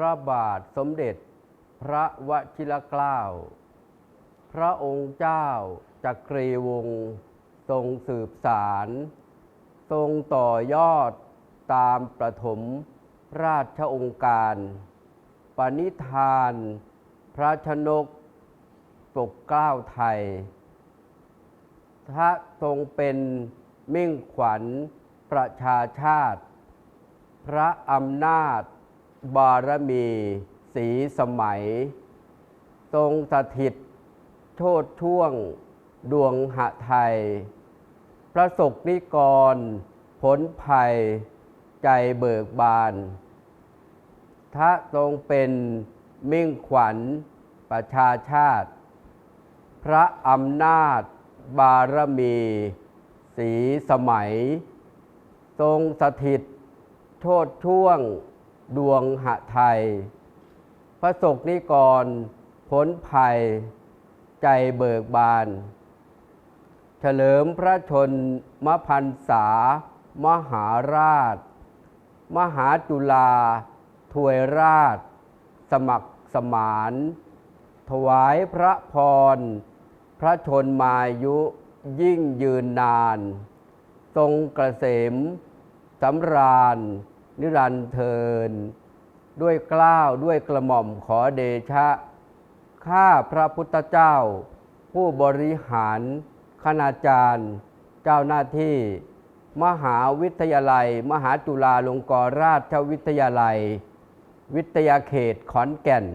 ระบาทสมเด็จ พระวชิรเกล้า พระองค์เจ้าจักรีวงศ์ทรงสืบสาร ทรงต่อยอดตามประถมราชองค์การ ปณิธาน พระชนก ปกเกล้าไทยพระทรงเป็นมิ่งขวัญประชาชาติ พระอำนาจ บารมีสีสมัย ทรงสถิต โชดช่วง ดวงหะไทย พระศกนิกร ผลภัย ใจเบิกบานทะทรงเป็นมิ่งขวัญประชาชาติ พระอำนาจ บารมี สีสมัย ทรงสถิตโทษช่วง ดวงหะไทย พระศกนิกรพ้นภัย ใจเบิกบาน เฉลิมพระชนมพันษามหาราช มหาจุฬาถวยราช สมัครสมาน ถวายพระพร พระชนมายุยิ่งยืนนาน ทรงกระเกษมสำราญ นิรันเทิน ด้วยกล้าวด้วยกระหม่อมขอเดชะ ข้าพระพุทธเจ้า ผู้บริหารคณาจารย์ เจ้าหน้าที่ มหาวิทยาลัย มหาจุฬาลงกรณราชวิทยาลัย วิทยาเขตขอนแก่น